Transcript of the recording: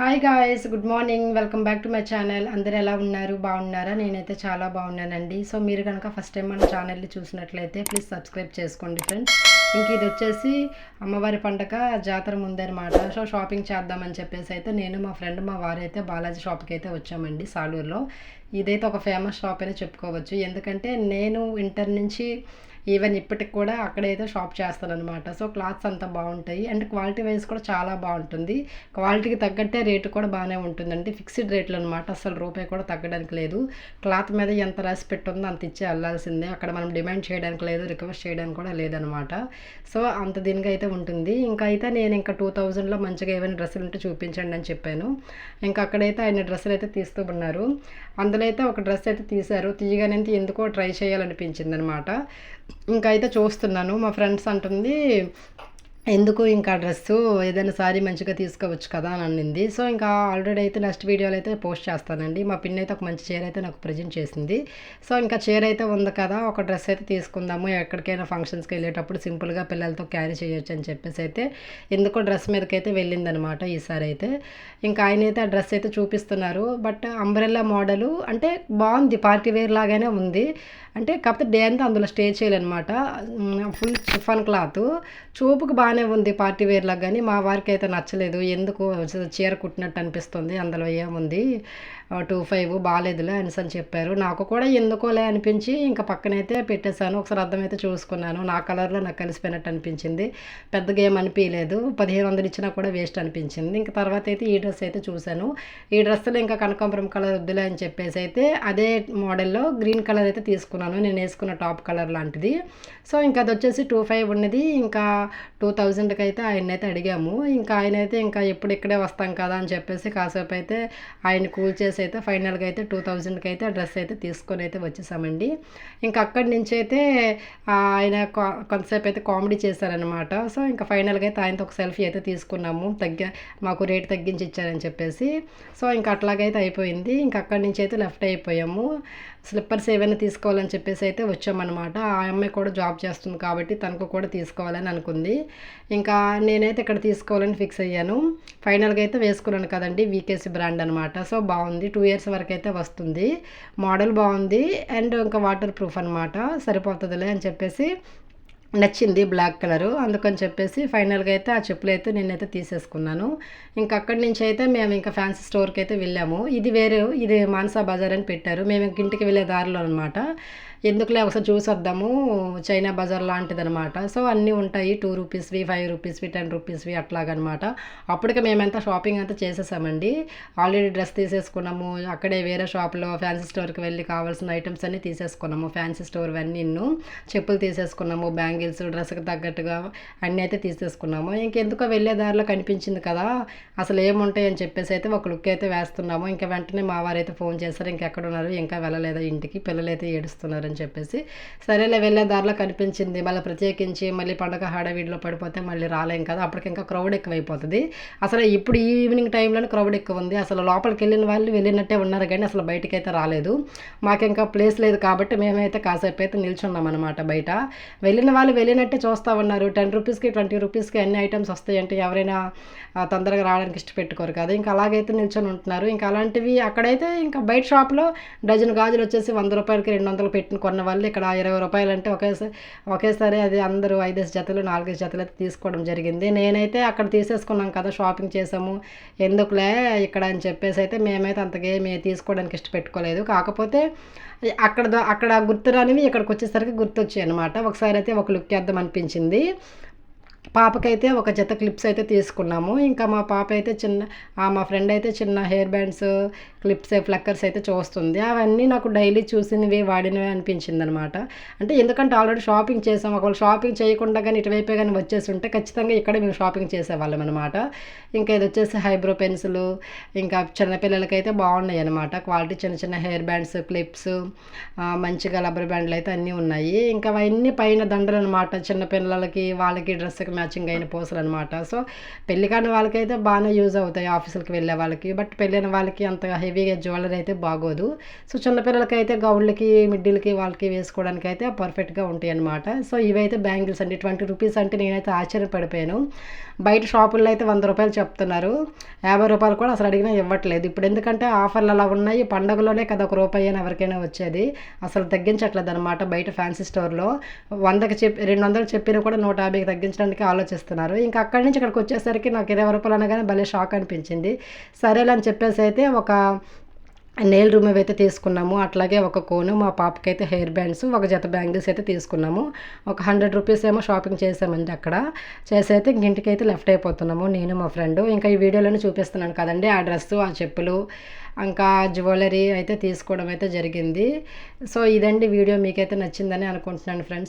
Hi guys good morning welcome back to my channel అందరు ఎలా ఉన్నారు? బాగున్నారా? నేనైతే చాలా బాగున్నానండి. సో మీరు కనుక ఫస్ట్ టైం మన ఛానల్ని చూసినట్లయితే ప్లీజ్ సబ్స్క్రైబ్ చేసుకోండి ఫ్రెండ్స్ ఇంక ఇది వచ్చేసి అమ్మవారి పండగ జాతర ముందనమాట సో షాపింగ్ చేద్దామని చెప్పేసి అయితే నేను మా ఫ్రెండ్ మా వారు అయితే బాలాజీ షాప్కి అయితే వచ్చామండి సాలూరులో. ఇదైతే ఒక ఫేమస్ షాప్ అని చెప్పుకోవచ్చు. ఎందుకంటే నేను ఇంటర్ నుంచి ఈవెన్ ఇప్పటికి కూడా అక్కడైతే షాప్ చేస్తాను అనమాట సో క్లాత్స్ అంతా బాగుంటాయి. అండ్ క్వాలిటీ వైజ్ కూడా చాలా బాగుంటుంది. క్వాలిటీకి తగ్గట్టే రేటు కూడా బాగానే ఉంటుందండి. ఫిక్స్డ్ రేట్లు అనమాట అసలు రూపాయి కూడా తగ్గడానికి లేదు. క్లాత్ మీద ఎంత రాసి పెట్టుందో అంత ఇచ్చి వెళ్ళాల్సిందే అక్కడ మనం డిమాండ్ చేయడానికి లేదు రిక్వెస్ట్ చేయడానికి కూడా లేదనమాట సో అంత దీనిగా అయితే ఉంటుంది. ఇంకా అయితే నేను ఇంకా టూ థౌజండ్లో మంచిగా ఏమైనా డ్రెస్సులు ఉంటే చూపించండి అని చెప్పాను. ఇంకా అక్కడైతే ఆయన డ్రెస్సులు అయితే తీస్తూ ఉన్నారు. అందులో అయితే ఒక డ్రెస్ అయితే తీశారు. తీయగానే ఎందుకో ట్రై చేయాలనిపించింది అనమాట ఇంకా అయితే చూస్తున్నాను. మా ఫ్రెండ్స్ అంటుంది ఎందుకు ఇంకా డ్రెస్సు ఏదైనా సారీ మంచిగా తీసుకోవచ్చు కదా అని అనింది సో ఇంకా ఆల్రెడీ అయితే నెక్స్ట్ వీడియోలో అయితే పోస్ట్ చేస్తానండి. మా పిన్ అయితే ఒక మంచి చీర అయితే నాకు ప్రజెంట్ చేసింది. సో ఇంకా చీర అయితే ఉంది కదా ఒక డ్రెస్ అయితే తీసుకుందాము. ఎక్కడికైనా ఫంక్షన్స్కి వెళ్ళేటప్పుడు సింపుల్గా పిల్లలతో క్యారీ చేయొచ్చు అని చెప్పేసి అయితే ఎందుకో డ్రెస్ మీదకైతే వెళ్ళిందనమాట ఈసారి అయితే. ఇంకా ఆయన అయితే ఆ డ్రెస్ అయితే చూపిస్తున్నారు. బట్ అంబ్రెల్లా మోడలు అంటే బాగుంది పార్టీ వేర్ లాగానే ఉంది. అంటే కాకపోతే డే అంతా అందులో స్టే చేయాలన్నమాట ఫుల్ చిఫన్ క్లాత్. చూపుకు బాగానే ఉంది పార్టీ వేర్లకు కానీ మా వారికి అయితే నచ్చలేదు. ఎందుకు చీర కుట్టినట్టు అనిపిస్తుంది అందులో ఏముంది? టూ ఫైవ్ బాగాలేదులే అనేసి అని చెప్పారు. నాకు కూడా ఎందుకోలే అనిపించి ఇంకా పక్కనైతే పెట్టేశాను. ఒకసారి అర్థమైతే చూసుకున్నాను. నా కలర్లో నాకు కలిసిపోయినట్టు అనిపించింది. పెద్దగా ఏం అనిపించలేదు పదిహేను వందలు ఇచ్చినా కూడా వేస్ట్ అనిపించింది. ఇంకా తర్వాత అయితే ఈ డ్రెస్ అయితే చూశాను. ఈ డ్రెస్సులో ఇంకా కనకాంబరం కలర్ వద్దులే అని చెప్పేసి అయితే అదే మోడల్లో గ్రీన్ కలర్ అయితే తీసుకున్నాను. నేను వేసుకున్న టాప్ కలర్ లాంటిది. సో ఇంకా అది వచ్చేసి టూ ఫైవ్ ఉన్నది. ఇంకా టూ థౌజండ్కి అయితే ఆయన అయితే అడిగాము. ఇంకా ఆయన అయితే ఇంకా ఎప్పుడు ఇక్కడే వస్తాం కదా అని చెప్పేసి కాసేపు అయితే ఆయన కూల్ చేసి అయితే ఫైనల్గా అయితే టూ థౌజండ్కి అయితే డ్రెస్ అయితే తీసుకొని అయితే వచ్చేసామండి. ఇంకా అక్కడి నుంచి అయితే ఆయన కొంతసేపు అయితే కామెడీ చేశారనమాట సో ఇంకా ఫైనల్గా అయితే ఆయనతో ఒక సెల్ఫీ అయితే తీసుకున్నాము. తగ్గ మాకు రేట్ తగ్గించి ఇచ్చారని చెప్పేసి. సో ఇంకా అట్లాగైతే అయిపోయింది. ఇంకా అక్కడి నుంచి అయితే లెఫ్ట్ అయిపోయాము. స్లిప్పర్స్ ఏవైనా తీసుకోవాలని చెప్పేసి అయితే వచ్చామన్నమాట. ఆ అమ్మాయి కూడా జాబ్ చేస్తుంది కాబట్టి తనకు కూడా తీసుకోవాలని అనుకుంది. ఇంకా నేనైతే ఇక్కడ తీసుకోవాలని ఫిక్స్ అయ్యాను. ఫైనల్గా అయితే వేసుకున్నాను కదండి వీకేసీ బ్రాండ్ అనమాట సో బాగుంది. టూ ఇయర్స్ వరకు అయితే వస్తుంది. మోడల్ బాగుంది. అండ్ ఇంకా వాటర్ ప్రూఫ్ అనమాట సరిపోతుందిలే అని చెప్పేసి నచ్చింది బ్లాక్ కలరు. అందుకని చెప్పేసి ఫైనల్గా అయితే ఆ చెప్పులు అయితే నేనైతే తీసేసుకున్నాను. ఇంకా అక్కడి నుంచి అయితే మేము ఇంకా ఫ్యాన్సీ స్టోర్కి అయితే వెళ్ళాము. ఇది వేరే ఇది మాన్సా బజార్ అని పెట్టారు. మేము ఇంక ఇంటికి వెళ్ళే దారిలో అనమాట ఎందుకులే ఒకసారి చూసొద్దాము చైనా బజార్ లాంటిది అనమాట సో అన్నీ ఉంటాయి టూ రూపీస్వి ఫైవ్ రూపీస్వి టెన్ రూపీస్వి అట్లాగనమాట అప్పటికే మేమంతా షాపింగ్ అంతా చేసేసామండి. Already dress తీసేసుకున్నాము. అక్కడే వేరే షాప్లో ఫ్యాన్సీ స్టోర్కి వెళ్ళి కావాల్సిన ఐటమ్స్ అన్నీ తీసేసుకున్నాము. ఫ్యాన్సీ స్టోర్ అన్నీ చెప్పులు తీసేసుకున్నాము బ్యాంగిల్స్ డ్రెస్కి తగ్గట్టుగా అన్నీ అయితే తీసేసుకున్నాము. ఇంకెందుకో వెళ్ళే దారిలో కనిపించింది కదా అసలు ఏముంటాయి అని చెప్పేసి అయితే ఒక లుక్ అయితే వేస్తున్నాము. ఇంకా వెంటనే మా వారు అయితే ఫోన్ చేశారు ఇంకెక్కడ ఉన్నారు ఇంకా వెళ్ళలేదా ఇంటికి పిల్లలు అయితే ఏడుస్తున్నారు అని చెప్పేసి. సరేలే వెళ్ళే దారిలో కనిపించింది. మళ్ళీ ప్రత్యేకించి మళ్ళీ పండగ హడావిడిలో పడిపోతే మళ్ళీ రాలేం కదా అప్పటికి ఇంకా క్రౌడ్ ఎక్కువైపోతుంది. అసలు ఇప్పుడు ఈవినింగ్ టైంలోనే క్రౌడ్ ఎక్కువ ఉంది. అసలు లోపలికి వెళ్ళిన వాళ్ళు వెళ్ళినట్టే ఉన్నారు కానీ అసలు బయటకి అయితే రాలేదు. మాకు ఇంకా ప్లేస్ లేదు కాబట్టి మేమైతే కాసేపు అయితే నిల్చున్నాం అనమాట బయట. వెళ్ళిన వాళ్ళు వెళ్ళినట్టే చూస్తూ ఉన్నారు టెన్ రూపీస్కి ట్వంటీ రూపీస్కి అన్ని ఐటమ్స్ వస్తాయంటే ఎవరైనా తొందరగా రావడానికి ఇష్టపెట్టుకోరు కదా. ఇంకా అలాగైతే నిల్చొని ఉంటున్నారు. ఇంకా అలాంటివి అక్కడైతే ఇంకా బయట షాప్లో డజన్ గాజులు వచ్చేసి వంద రూపాయలకి రెండు వందలు పెట్టిన కొన్న వాళ్ళు ఇక్కడ ఇరవై రూపాయలు అంటే ఒకేసారి ఒకేసారి అది అందరూ ఐదేసి జతలు నాలుగైదు జతలు అయితే తీసుకోవడం జరిగింది. నేనైతే అక్కడ తీసేసుకున్నాం కదా షాపింగ్ చేసాము. ఎందుకులే ఇక్కడ అని చెప్పేసి అయితే మేమైతే అంతగా ఏమి తీసుకోవడానికి ఇష్టపెట్టుకోలేదు. కాకపోతే అక్కడ అక్కడ గుర్తురానివి ఇక్కడికి వచ్చేసరికి గుర్తొచ్చాయి అనమాట ఒకసారి అయితే ఒకళ్ళు లుక్ వేద్దాం అనిపించింది పాపకైతే ఒక జత క్లిప్స్ అయితే తీసుకున్నాము. ఇంకా మా పాప అయితే చిన్న మా ఫ్రెండ్ అయితే చిన్న హెయిర్ బ్యాండ్స్ క్లిప్స్ ఫ్లక్కర్స్ అయితే చూస్తుంది. అవన్నీ నాకు డైలీ చూసినవి వాడినవి అనిపించింది అనమాట అంటే ఎందుకంటే ఆల్రెడీ షాపింగ్ చేసాం. ఒకవేళ షాపింగ్ చేయకుండా కానీ ఇటువైపే కానీ వచ్చేసి ఉంటే ఖచ్చితంగా ఇక్కడ మేము షాపింగ్ చేసేవాళ్ళం అనమాట ఇంకా ఇది వచ్చేసి హైబ్రో పెన్సిల్ ఇంకా చిన్నపిల్లలకైతే బాగున్నాయి అనమాట క్వాలిటీ చిన్న చిన్న హెయిర్ బ్యాండ్స్ క్లిప్స్ మంచిగా రబ్బర్ బ్యాండ్లు అయితే అన్నీ ఉన్నాయి. ఇంకా అవన్నీ పైన దండలు అనమాట చిన్నపిల్లలకి వాళ్ళకి డ్రెస్కి మ్యాచింగ్ అయిన పూసలు అనమాట సో పెళ్ళి కాని వాళ్ళకైతే బాగానే యూజ్ అవుతాయి ఆఫీసులకి వెళ్ళే వాళ్ళకి. బట్ పెళ్ళైన వాళ్ళకి అంతగా హెవీగా జ్యువెలరీ అయితే బాగోదు. సో చిన్నపిల్లలకి అయితే గౌళ్ళకి మిడ్డిల్కి వాళ్ళకి వేసుకోవడానికి అయితే పర్ఫెక్ట్గా ఉంటాయి అనమాట సో ఇవైతే బ్యాంగిల్స్ అండి. ట్వంటీ రూపీస్ అంటే నేనైతే ఆశ్చర్యపడిపోయాను బయట షాపుల్లో అయితే వంద రూపాయలు చెప్తున్నారు. యాభై రూపాయలు కూడా అసలు అడిగినా ఇవ్వట్లేదు. ఇప్పుడు ఎందుకంటే ఆఫర్లు అలా ఉన్నాయి. పండగలోనే కదా ఒక రూపాయి అని ఎవరికైనా వచ్చేది. అసలు తగ్గించట్లేదు అనమాట బయట ఫ్యాన్సీ స్టోర్లో. వందకి చెప్పి రెండు వందలు చెప్పినా కూడా నూట యాభైకి తగ్గించడానికి ఆలోచిస్తున్నారు. ఇంకా అక్కడి నుంచి ఇక్కడికి వచ్చేసరికి నాకు ఇరవై రూపాయలు అనగానే భలే షాక్ అనిపించింది. సరేలే అని చెప్పేసి అయితే ఒక నెయిల్ రిమూవ్ అయితే తీసుకున్నాము. అట్లాగే ఒక కోను మా పాపకి అయితే హెయిర్ బ్యాండ్స్ ఒక జత బ్యాంగిల్స్ అయితే తీసుకున్నాము. ఒక హండ్రెడ్ రూపీస్ ఏమో షాపింగ్ చేసామండి అక్కడ. చేసి అయితే ఇంటికి అయితే లెఫ్ట్ అయిపోతున్నాము నేను మా ఫ్రెండ్. ఇంకా ఈ వీడియోలోనే చూపిస్తున్నాను కదండి ఆ డ్రెస్సు ఆ చెప్పులు ఇంకా జ్యువెలరీ అయితే తీసుకోవడం అయితే జరిగింది. సో ఇదండి వీడియో మీకైతే నచ్చిందని అనుకుంటున్నాను ఫ్రెండ్స్.